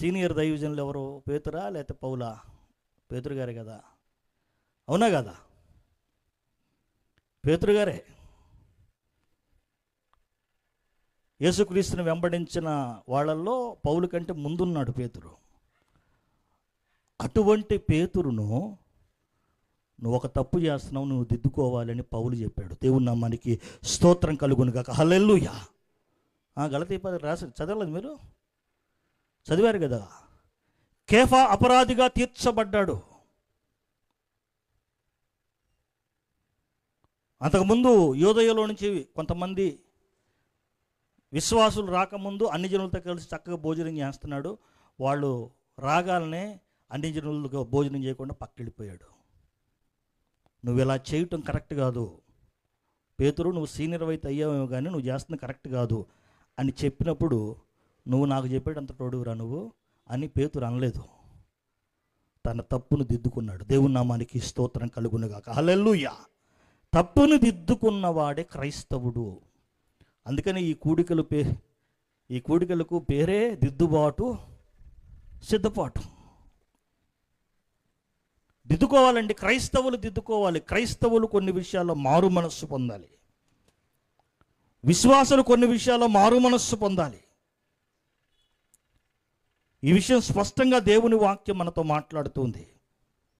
Senior దైవజనులు ఎవరు? పేతురా లేకపోతే పౌలా? పేతురు గారే కదా. అవునా కదా? పేతురు గారే. యేసుక్రీస్తుని వెంబడించిన వాళ్ళల్లో పౌలు కంటే ముందున్నాడు పేతురు. అటువంటి పేతురును నువ్వు ఒక తప్పు చేస్తున్నావు నువ్వు దిద్దుకోవాలని పౌలు చెప్పాడు. దేవుని నమ్మానికి స్తోత్రం కలుగును కాక హల్లెలూయా. గలతీ పది రాసి చదవలేదు మీరు? చదివారు కదా. కేఫా అపరాధిగా తీర్చబడ్డాడు. అంతకుముందు యోదయలో నుంచి కొంతమంది విశ్వాసులు రాకముందు అన్ని జనులతో కలిసి చక్కగా భోజనం చేస్తున్నాడు. వాళ్ళు రాగాలనే అన్ని జనులకు భోజనం చేయకుండా పక్కెళ్ళిపోయాడు. నువ్వు ఇలా చేయటం కరెక్ట్ కాదు. పేతురు నువ్వు సీనియర్ అయితే అయ్యావేమో కానీ నువ్వు చేస్తుంది కరెక్ట్ కాదు అని చెప్పినప్పుడు నువ్వు నాకు చెప్పేటంత తోడురా నువ్వు అని పేతురు అనలేదు. తన తప్పును దిద్దుకున్నాడు. దేవుని నామానికి స్తోత్రం కలుగునుగాక హల్లెలూయా! తప్పును దిద్దుకున్నవాడే క్రైస్తవుడు. అందుకని ఈ కూడికలు పే ఈ కూడికలకు పేరే దిద్దుబాటు సిద్ధపాటు. దిద్దుకోవాలండి క్రైస్తవులు దిద్దుకోవాలి. క్రైస్తవులు కొన్ని విషయాల్లో మారు మనస్సు పొందాలి. విశ్వాసులు కొన్ని విషయాల్లో మారు మనస్సు పొందాలి. ఈ విషయం స్పష్టంగా దేవుని వాక్యం మనతో మాట్లాడుతుంది